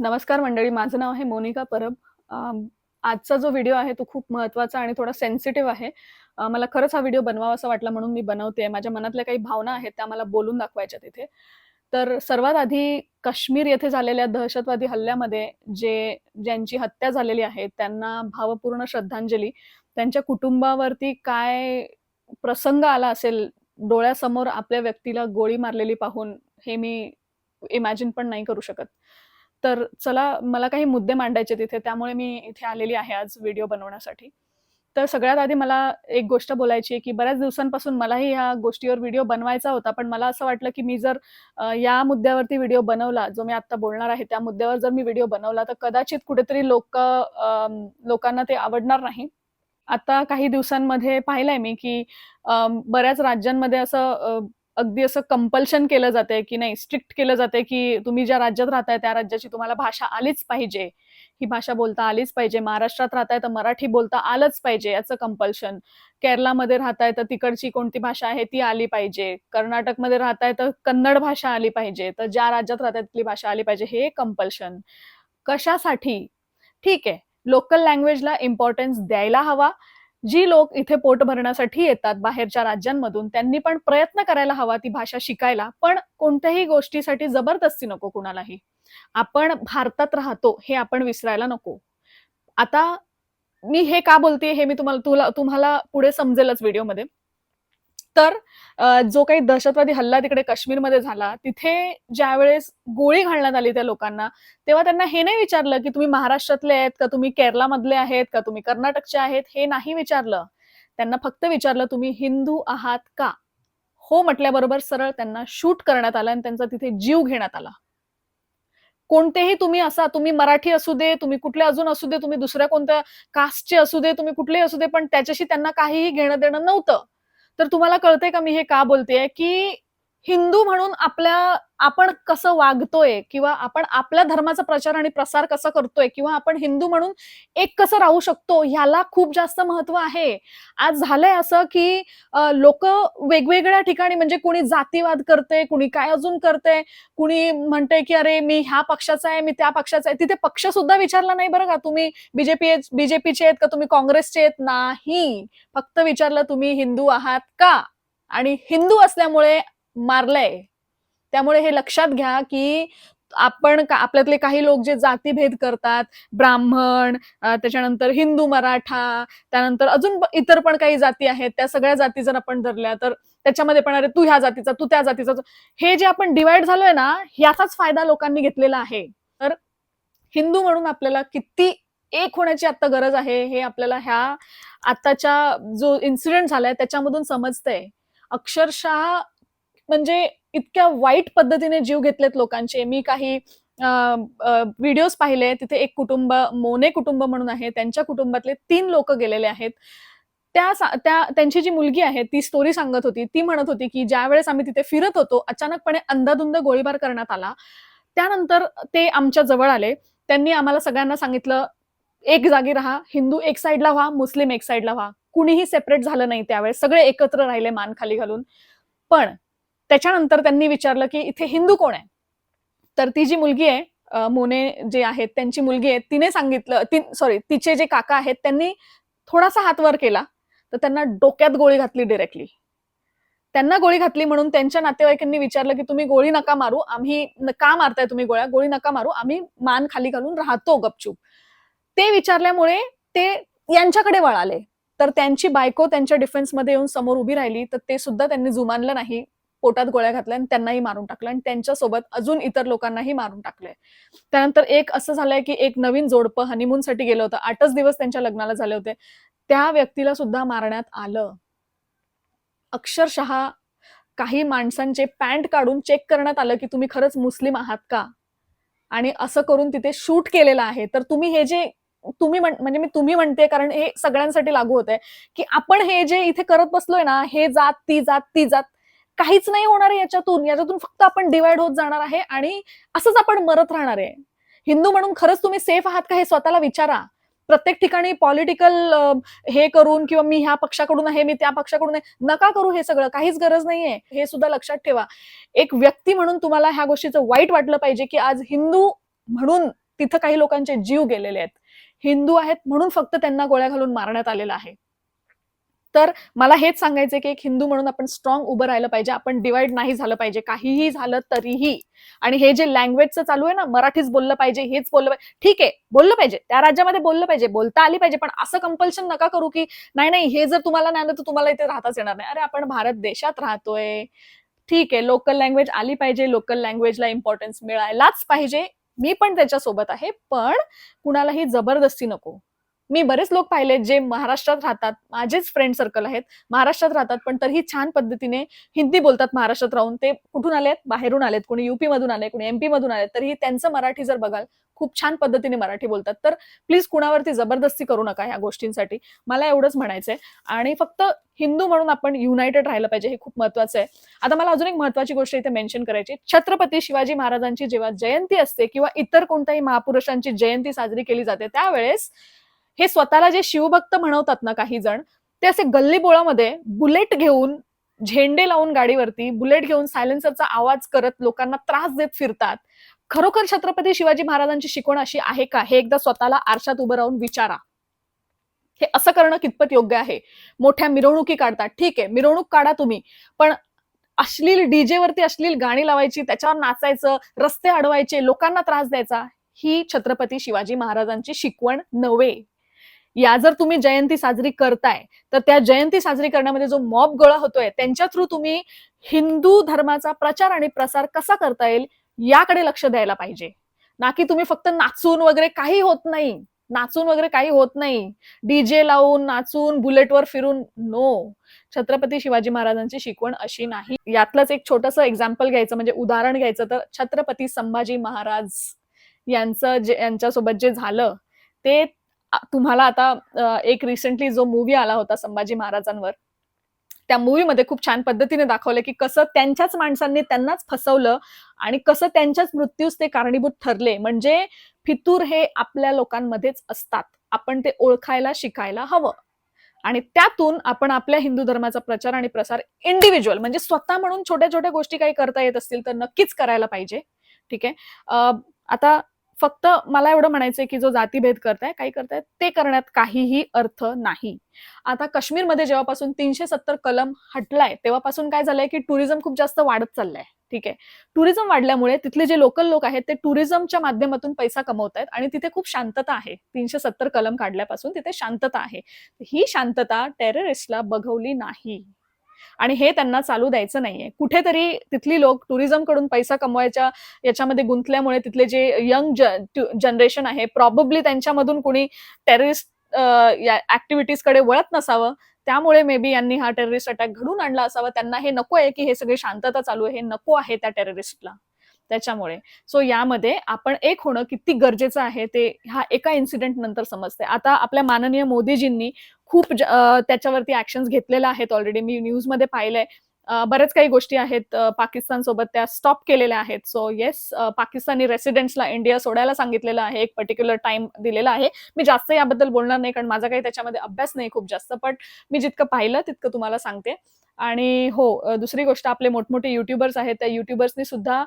नमस्कार मंडळी माझं नाव आहे मोनिका परब. आजचा जो व्हिडिओ आहे तो खूप महत्त्वाचा आणि थोडा सेन्सिटिव्ह आहे. मला खरंच हा व्हिडिओ बनवावा वाटला म्हणून मी बनवते माझ्या मनातल्या काही भावना आहेत त्या मला बोलून दाखवायच्या तिथे. तर सर्वात आधी काश्मीर येथे झालेल्या दहशतवादी हल्ल्यामध्ये जे ज्यांची हत्या झालेली आहे त्यांना भावपूर्ण श्रद्धांजली. त्यांच्या कुटुंबावरती काय प्रसंग आला असेल डोळ्यासमोर आपल्या व्यक्तीला गोळी मारलेली पाहून हे मी इमॅजिन पण नाही करू शकत. तर चला मला काही मुद्दे मांडायचे तिथे त्यामुळे मी इथे आलेली आहे आज व्हिडिओ बनवण्यासाठी. तर सगळ्यात आधी मला एक गोष्ट बोलायची आहे की बऱ्याच दिवसांपासून मलाही ह्या गोष्टीवर व्हिडिओ बनवायचा होता पण मला असं वाटलं की मी जर या मुद्द्यावरती व्हिडिओ बनवला जो मी आता बोलणार आहे त्या मुद्द्यावर जर मी व्हिडिओ बनवला तर कदाचित कुठेतरी लोक लोकांना ते आवडणार नाही. आता काही दिवसांमध्ये पाहिलंय मी की बऱ्याच राज्यांमध्ये असं अगदी असं कंपल्शन केलं जाते की नाही स्ट्रिक्ट केलं जाते की तुम्ही ज्या राज्यात राहताय त्या राज्याची तुम्हाला भाषा आलीच पाहिजे. ही भाषा बोलता आलीच पाहिजे. महाराष्ट्रात राहताय तर मराठी बोलता आलंच पाहिजे याचं कंपल्शन केरलामध्ये राहताय तर तिकडची कोणती भाषा आहे ती आली पाहिजे. कर्नाटकमध्ये राहताय तर कन्नड भाषा आली पाहिजे. तर ज्या राज्यात राहताय तिथली भाषा आली पाहिजे हे कंपल्शन कशासाठी? ठीक आहे. लोकल लँग्वेजला इम्पॉर्टन्स द्यायला हवा. जी लोक इथे पोट भरण्यासाठी येतात बाहेरच्या राज्यांमधून त्यांनी पण प्रयत्न करायला हवा ती भाषा शिकायला पण कोणत्याही गोष्टीसाठी जबरदस्ती नको कुणालाही. आपण भारतात राहतो हे आपण विसरायला नको. आता मी हे का बोलते हे मी तुम्हाला तुला तुम्हाला पुढे समजेलच व्हिडिओमध्ये तर जो काही दहशतवादी हल्ला तिकडे काश्मीरमध्ये झाला तिथे ज्यावेळेस गोळी घालण्यात आली त्या लोकांना तेव्हा त्यांना हे नाही विचारलं की तुम्ही महाराष्ट्रातले आहेत का तुम्ही केरलामधले आहेत का तुम्ही कर्नाटकचे आहेत हे नाही विचारलं. त्यांना फक्त विचारलं तुम्ही हिंदू आहात का? हो म्हटल्याबरोबर सरळ त्यांना शूट करण्यात आलं आणि त्यांचा तिथे जीव घेण्यात आला. कोणतेही तुम्ही असा तुम्ही मराठी असू दे तुम्ही कुठले अजून असू दे तुम्ही दुसऱ्या कोणत्या कास्टचे असू दे तुम्ही कुठलेही असू दे पण त्याच्याशी त्यांना काहीही घेणं देणं नव्हतं. तर तुम्हाला कळतंय का मी हे का बोलतेय? की हिंदू म्हणून आपल्या आपण कसं वागतोय किंवा आपण आपल्या धर्माचा प्रचार आणि प्रसार कसा करतोय किंवा आपण हिंदू म्हणून एक कसं राहू शकतो ह्याला खूप जास्त महत्त्व आहे. आज झालंय असं की लोक वेगवेगळ्या ठिकाणी म्हणजे कुणी जातीवाद करते कुणी काय अजून करते कुणी म्हणते की अरे मी ह्या पक्षाचा आहे मी त्या पक्षाचा आहे तिथे पक्ष सुद्धा विचारला नाही बरं का तुम्ही बीजेपी बीजेपीचे आहेत का तुम्ही काँग्रेसचे आहेत? नाही. फक्त विचारलं तुम्ही हिंदू आहात का? आणि हिंदू असल्यामुळे मारलंय. त्यामुळे हे लक्षात घ्या की आपण का- आपल्यातले काही लोक जे जातीभेद करतात ब्राह्मण त्याच्यानंतर हिंदू मराठा त्यानंतर अजून इतर पण काही जाती आहेत त्या सगळ्या जाती जर आपण धरल्या तर त्याच्यामध्ये पण अरे तू ह्या जातीचा तू त्या जातीचा हे जे आपण डिवाइड झालोय ना याचाच फायदा लोकांनी घेतलेला आहे. तर हिंदू म्हणून आपल्याला किती एक होण्याची आता गरज आहे हे आपल्याला ह्या आताच्या जो इन्सिडेंट झालाय त्याच्यामधून समजतंय. अक्षरशः म्हणजे इतक्या वाईट पद्धतीने जीव घेतलेत लोकांचे. मी काही व्हिडिओज पाहिले तिथे एक कुटुंब मोने कुटुंब म्हणून आहे त्यांच्या कुटुंबातले तीन लोक गेलेले आहेत. त्या त्या त्यांची जी मुलगी आहे ती स्टोरी सांगत होती. ती म्हणत होती की ज्या वेळेस आम्ही तिथे फिरत होतो अचानकपणे अंधाधुंद गोळीबार करण्यात आला. त्यानंतर ते आमच्या जवळ आले. त्यांनी आम्हाला सगळ्यांना सांगितलं एक जागी राहा हिंदू एक साईडला व्हा मुस्लिम एक साईडला व्हा. कुणीही सेपरेट झालं नाही त्यावेळेस. सगळे एकत्र राहिले मान खाली घालून. पण त्याच्यानंतर त्यांनी विचारलं की इथे हिंदू कोण आहे? तर ती जी मुलगी आहे मोने जे आहेत त्यांची मुलगी आहे तिने सांगितलं ती सॉरी तिचे जे काका आहेत त्यांनी थोडासा हात वर केला तर त्यांना डोक्यात गोळी घातली डिरेक्टली त्यांना गोळी घातली म्हणून त्यांच्या नातेवाईकांनी विचारलं की तुम्ही गोळी नका मारू आम्ही का मारताय तुम्ही गोळ्या? गोळी नका मारू आम्ही मान खाली घालून राहतो गपचूप. ते विचारल्यामुळे ते यांच्याकडे वळाले. तर त्यांची बायको त्यांच्या डिफेन्समध्ये येऊन समोर उभी राहिली तर ते सुद्धा त्यांनी जुमानलं नाही. पोटात गोळ्या घातल्या आणि त्यांनाही मारून टाकलं आणि त्यांच्यासोबत अजून इतर लोकांनाही मारून टाकलंय. त्यानंतर एक असं झालंय की एक नवीन जोडपं हनीमूनसाठी गेलं होतं. आठच दिवस त्यांच्या लग्नाला झाले होते. त्या व्यक्तीला सुद्धा मारण्यात आलं. अक्षरशः काही माणसांचे पॅन्ट काढून चेक करण्यात आलं की तुम्ही खरंच मुस्लिम आहात का? आणि असं करून तिथे शूट केलेलं आहे. तर तुम्ही हे जे तुम्ही म्हणजे मी तुम्ही म्हणते कारण हे सगळ्यांसाठी लागू होत आहे की आपण हे जे इथे करत बसलोय ना हे जात ती जात ती जात काहीच नाही होणार आहे याच्यातून. याच्यातून फक्त आपण डिवाइड होत जाणार आहे आणि असंच आपण मरत राहणार आहे. हिंदू म्हणून खरंच तुम्ही सेफ आहात का हे स्वतःला विचारा. प्रत्येक ठिकाणी पॉलिटिकल हे करून किंवा मी ह्या पक्षाकडून आहे मी त्या पक्षाकडून आहे नका करू हे सगळं. काहीच गरज नाहीये हे सुद्धा लक्षात ठेवा. एक व्यक्ती म्हणून तुम्हाला ह्या गोष्टीचं वाईट वाटलं पाहिजे की आज हिंदू म्हणून तिथं काही लोकांचे जीव गेलेले आहेत. हिंदू आहेत म्हणून फक्त त्यांना गोळ्या घालून मारण्यात आलेलं आहे. तर मला हेच सांगायचं की एक हिंदू म्हणून आपण स्ट्रॉंग उभं राहिलं पाहिजे. आपण डिवाइड नाही झालं पाहिजे. काहीही झालं तरीही. आणि हे जे लँग्वेजचं चालू आहे ना मराठीच बोललं पाहिजे हेच बोललं पाहिजे. ठीक आहे बोललं पाहिजे. त्या राज्यामध्ये बोललं पाहिजे. बोलता आली पाहिजे. पण असं कंपल्शन नका करू की नाही नाही हे जर तुम्हाला नाही आलं तर तुम्हाला इथे राहताच येणार नाही. अरे आपण भारत देशात राहतोय. ठीक आहे लोकल लँग्वेज आली पाहिजे. लोकल लँग्वेजला इम्पॉर्टन्स मिळायलाच पाहिजे. मी पण त्याच्यासोबत आहे. पण कुणालाही जबरदस्ती नको. मी बरेच लोक पाहिले जे महाराष्ट्रात राहतात. माझेच फ्रेंड सर्कल आहेत. महाराष्ट्रात राहतात पण तरीही छान पद्धतीने हिंदी बोलतात महाराष्ट्रात राहून. ते कुठून आलेत? बाहेरून आलेत. कोणी युपी मधून आले कोणी एमपी मधून आले तरीही त्यांचं मराठी जर बघाल खूप छान पद्धतीने मराठी बोलतात. तर प्लीज कुणावरती जबरदस्ती करू नका ह्या गोष्टींसाठी. मला एवढंच म्हणायचंय. आणि फक्त हिंदू म्हणून आपण युनायटेड राहिलं पाहिजे हे खूप महत्वाचं आहे. आता मला अजून एक महत्वाची गोष्ट इथे मेन्शन करायची छत्रपती शिवाजी महाराजांची जेव्हा जयंती असते किंवा इतर कोणत्याही महापुरुषांची जयंती साजरी केली जाते त्यावेळेस हे स्वतःला जे शिवभक्त म्हणवतात ना काही जण ते असे गल्ली बोळामध्ये बुलेट घेऊन झेंडे लावून गाडीवरती बुलेट घेऊन सायलेन्सरचा आवाज करत लोकांना त्रास देत फिरतात. खरोखर छत्रपती शिवाजी महाराजांची शिकवण अशी आहे का? हे एकदा स्वतःला आरशात उभं राहून विचारा. हे असं करणं कितपत योग्य आहे? मोठ्या मिरवणुकी काढतात. ठीक आहे मिरवणूक काढा तुम्ही. पण अश्लील डीजे वरती अश्लील गाणी लावायची त्याच्यावर नाचायचं रस्ते अडवायचे लोकांना त्रास द्यायचा ही छत्रपती शिवाजी महाराजांची शिकवण नव्हे. या जर तुम्ही जयंती साजरी करताय तर त्या जयंती साजरी करण्यामध्ये जो मॉब गोळा होतोय त्यांच्या थ्रू तुम्ही हिंदू धर्माचा प्रचार आणि प्रसार कसा करता येईल याकडे लक्ष द्यायला पाहिजे. ना की तुम्ही फक्त नाचून वगैरे काही होत नाही नाचून वगैरे काही होत नाही. डीजे लावून नाचून बुलेटवर फिरून नो छत्रपती शिवाजी महाराजांची शिकवण अशी नाही. यातलंच एक छोटस एक्झाम्पल घ्यायचं म्हणजे उदाहरण घ्यायचं तर छत्रपती संभाजी महाराज यांचं जे यांच्यासोबत जे झालं ते तुम्हाला आता एक रिसेंटली जो मूवी आला होता संभाजी महाराजांवर त्या मूवीमध्ये खूप छान पद्धतीने दाखवलं की कसं त्यांच्याच माणसांनी त्यांनाच फसवलं आणि कसं त्यांच्याच मृत्यूस ते कारणीभूत ठरले. म्हणजे फितूर हे आपल्या लोकांमध्येच असतात. आपण ते ओळखायला शिकायला हवं. आणि त्यातून आपण आपल्या हिंदू धर्माचा प्रचार आणि प्रसार इंडिव्हिज्युअल म्हणजे स्वतः म्हणून छोट्या छोट्या गोष्टी काही करता येत असतील तर नक्कीच करायला पाहिजे. ठीक आहे? आता फक्त मला एवढं म्हणायचंय की जो जातीभेद करताय काही करताय ते करण्यात काहीही अर्थ नाही. आता काश्मीरमध्ये जेव्हापासून तीनशे सत्तर कलम हटलाय तेव्हापासून काय झालंय की टुरिझम खूप जास्त वाढत चाललाय. ठीक आहे? टुरिझम वाढल्यामुळे तिथले जे लोकल लोक आहेत ते टुरिझमच्या माध्यमातून पैसा कमवत आहेत आणि तिथे खूप शांतता आहे. तीनशे सत्तर कलम काढल्यापासून तिथे शांतता आहे. ही शांतता टेररिस्टला बघवली नाही. आणि हे त्यांना चालू द्यायचं नाहीये. कुठेतरी तिथली लोक टुरिझमकडून पैसा कमवायच्या याच्यामध्ये गुंतल्यामुळे तिथले जे यंग जनरेशन आहे प्रॉब्ली त्यांच्यामधून कुणी टेररिस्ट ऍक्टिव्हिटीजकडे वळत नसावं. त्यामुळे मे बी यांनी हा टेररिस्ट अटॅक घडून आणला असावा. त्यांना हे नको आहे की हे सगळे शांतता चालू आहे. हे नको आहे त्या टेररिस्टला त्याच्यामुळे. सो यामध्ये आपण एक होणं किती गरजेचं आहे ते ह्या एका इन्सिडेंट नंतर समजते आता आपल्या माननीय मोदीजींनी खूप त्याच्यावरती ऍक्शन घेतलेल्या आहेत ऑलरेडी मी न्यूजमध्ये पाहिलंय. बऱ्याच काही गोष्टी आहेत पाकिस्तान सोबत त्या स्टॉप केलेल्या आहेत. सो येस पाकिस्तानी रेसिडेंट्सला इंडिया सोडायला सांगितलेलं आहे एक पर्टिक्युलर टाइम दिलेला आहे. मी जास्त याबद्दल बोलणार नाही कारण माझा काही त्याच्यामध्ये अभ्यास नाही खूप जास्त पण मी जितकं पाहिलं तितकं तुम्हाला सांगते. आणि हो दुसरी गोष्ट आपले मोठमोठे युट्युबर्स आहेत त्या युट्युबर्सनी सुद्धा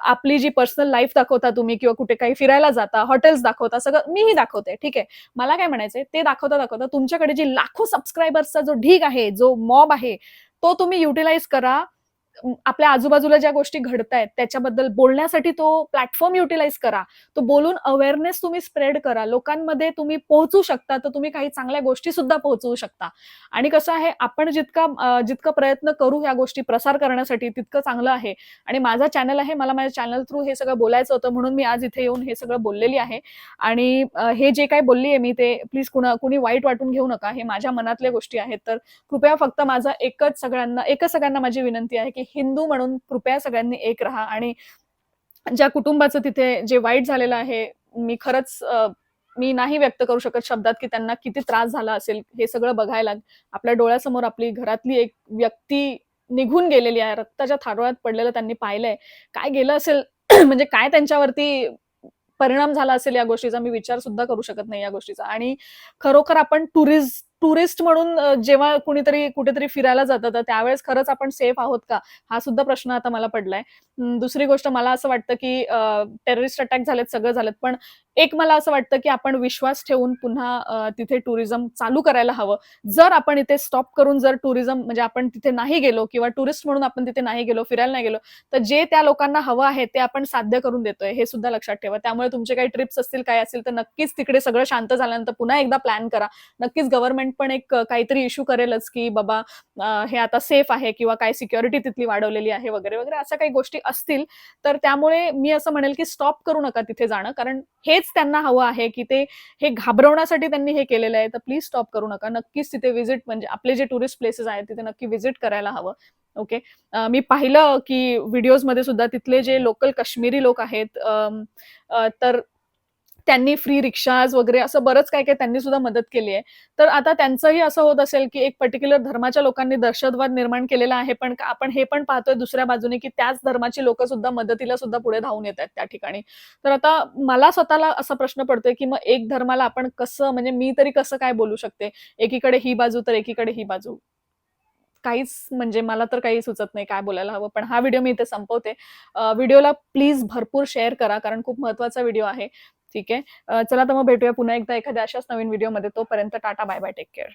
आपली जी पर्सनल लाईफ दाखवता तुम्ही किंवा कुठे काही फिरायला जाता हॉटेल्स दाखवता सगळं मीही दाखवते ठीक आहे. मला काय म्हणायचंय ते दाखवता दाखवता तुमच्याकडे जी लाखो सबस्क्रायबर्सचा जो ढीग आहे जो मॉब आहे तो तुम्ही युटिलाइज करा. आपल्या आजूबाजूला ज्या गोष्टी घडत आहेत त्याच्याबद्दल बोलण्यासाठी तो प्लॅटफॉर्म युटिलाइज करा. तो बोलून अवेअरनेस तुम्ही स्प्रेड करा. लोकांमध्ये तुम्ही पोहोचू शकता तर तुम्ही काही चांगल्या गोष्टी सुद्धा पोहोचवू शकता. आणि कसं आहे आपण जितका जितका प्रयत्न करू ह्या गोष्टी प्रसार करण्यासाठी तितकं चांगलं आहे. आणि माझा चॅनल आहे मला माझ्या चॅनल थ्रू हे सगळं बोलायचं होतं म्हणून मी आज इथे येऊन हे सगळं बोललेली आहे. आणि हे जे काही बोलली आहे मी ते प्लीज कुणा कुणी वाईट वाटून घेऊ नका. हे माझ्या मनातल्या गोष्टी आहेत. तर कृपया फक्त माझा एकच सगळ्यांना एकच सगळ्यांना माझी विनंती आहे की हिंदू म्हणून कृपया सगळ्यांनी एक राहा. आणि ज्या कुटुंबाचं तिथे जे वाईट झालेलं आहे मी खरंच मी नाही व्यक्त करू शकत शब्दात की त्यांना किती त्रास झाला असेल हे सगळं बघायला. आपल्या डोळ्यासमोर आपली घरातली एक व्यक्ती निघून गेलेली आहे रक्ताच्या थारोळ्यात पडलेलं त्यांनी पाहिलंय. काय गेलं असेल म्हणजे काय त्यांच्यावरती परिणाम झाला असेल या गोष्टीचा मी विचार सुद्धा करू शकत नाही या गोष्टीचा. आणि खरोखर आपण टुरिस्ट टुरिस्ट म्हणून जेव्हा कुणीतरी कुठेतरी फिरायला जातं तर त्यावेळेस खरंच आपण सेफ आहोत का? हा सुद्धा प्रश्न आता मला पडलाय. दुसरी गोष्ट मला असं वाटतं की टेररिस्ट अटॅक झालेत सगळं झालेत पण एक मला असं वाटतं की आपण विश्वास ठेवून पुन्हा तिथे टुरिझम चालू करायला हवं. जर आपण इथे स्टॉप करून जर टुरिझम म्हणजे आपण तिथे नाही गेलो किंवा टुरिस्ट म्हणून आपण तिथे नाही गेलो फिरायला नाही गेलो तर जे त्या लोकांना हवं आहे ते आपण साध्य करून देतोय हे सुद्धा लक्षात ठेवा. त्यामुळे तुमचे काही ट्रिप्स असतील काय असतील तर नक्कीच तिकडे सगळं शांत झाल्यानंतर पुन्हा एकदा प्लॅन करा. नक्कीच गव्हर्नमेंट पण एक काहीतरी इश्यू करेलच की बाबा हे आता सेफ आहे किंवा काय सिक्युरिटी तिथली वाढवलेली आहे वगैरे वगैरे अशा काही गोष्टी असतील. तर त्यामुळे मी असं म्हणेल की स्टॉप करू नका तिथे जाणं. कारण हेच त्यांना हवं आहे की ते हे घाबरवण्यासाठी त्यांनी हे केलेलं आहे. तर प्लीज स्टॉप करू नका. नक्कीच तिथे व्हिजिट म्हणजे आपले जे टुरिस्ट प्लेसेस आहेत तिथे नक्की व्हिजिट करायला हवं. ओके मी पाहिलं की व्हिडिओजमध्ये सुद्धा तिथले जे लोकल काश्मीरी लोक आहेत तर त्यांनी फ्री रिक्षाज वगैरे असं बरंच काय काय त्यांनी सुद्धा मदत केली आहे. तर आता त्यांचंही असं होत असेल की एक पर्टिक्युलर धर्माच्या लोकांनी दहशतवाद निर्माण केलेला आहे पण आपण हे पण पाहतोय दुसऱ्या बाजूने की त्याच धर्माची लोक सुद्धा मदतीला सुद्धा पुढे धावून येत आहेत त्या ठिकाणी. तर आता मला स्वतःला असा प्रश्न पडतोय की मग एक धर्माला आपण कसं म्हणजे मी तरी कसं काय बोलू शकते? एकीकडे ही बाजू तर एकीकडे ही बाजू. काहीच म्हणजे मला तर काही सुचत नाही काय बोलायला हवं पण हा व्हिडिओ मी इथे संपवते. व्हिडिओला प्लीज भरपूर शेअर करा कारण खूप महत्त्वाचा व्हिडिओ आहे. ठीक आहे. चला तर मग भेटूया पुन्हा एकदा एखाद्या अशाच नवीन व्हिडिओमध्ये तोपर्यंत tata bye bye take care